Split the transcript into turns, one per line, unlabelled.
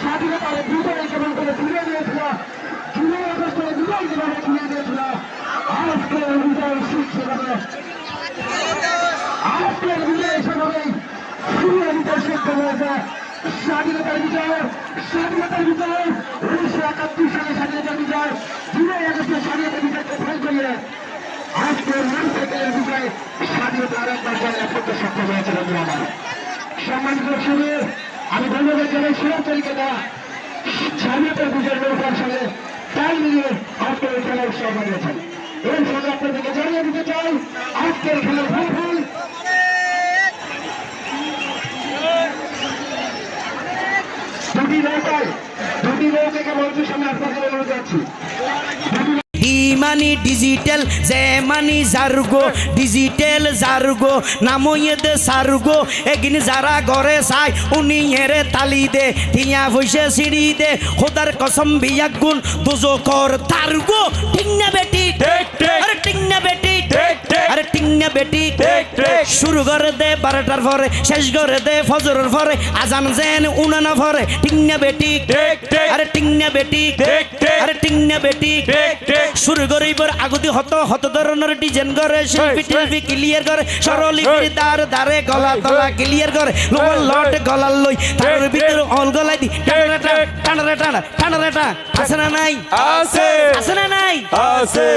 স্বাধীনতার বিজয় যেমন করে ফিরে দিয়েছিল জুলাই আগস্টের বিজয় যেভাবে ফিরে দিয়েছিল আজকের বিজয় শীর্ষ হবে আজকের বিজয় সেভাবেই ফিরিয়ে দিতে শিখতে হয়েছে স্বাধীনতার বিজয় স্বাধীনতার বিজয় উনিশশো একাত্তর সালে স্বাধীনতার বিজয় জুলাই আগস্টের স্বাধীনতার বিজয়কে ফল করিয়ে আজকের মোটরসাইকেলের বিজয় স্বাধীনতা আর একবার জয় করতে সক্ষম হয়েছে বন্ধুরা আমার। সম্মানিত শুনে আমি ধন্যবাদ জানাই সুরম তরিকে দেওয়া স্বাধীনতার বিজয় নৌকার সঙ্গে তাল মিলিয়ে আজকের এই উৎসব বানিয়েছেন এর সঙ্গে আপনাদেরকে জানিয়ে দিতে চাই, আজকের খেলার দুটি নৌকায় দুটি নৌকাকে মঞ্চের সামনে আপনাদের অনুরোধ যাচ্ছি।
D money digital J money জারগো digital জারগো নামইয়ে দে সারগো এগিন যারা ঘরে চাই উনি এরে তালি দে টিয়া ভইসে সিঁড়ি দে খোদার কসম বিয়াক গুণ দুজো কর তারগো ঠিক না বেটি শুরু করে দে বারোটার পরে শেষ করে দে ফজরের পরে আজান জেন উনানা পরে ঠিক না বেটি। আরে ঠিক না বেটি। আরে ঠিক না বেটি। শুরু করে এবার আগতি হত হত ধরনের ডিজাইন করে শিল্পী টিল্পি ক্লিয়ার করে সরলি এই। দার দারে গলা তলা ক্লিয়ার করে লোয়ার লট গলার লই তার ভিতরে অল গলাই দি টানা। টানা টানা টানা টানা আছে না নাই আছে আছে না নাই আছে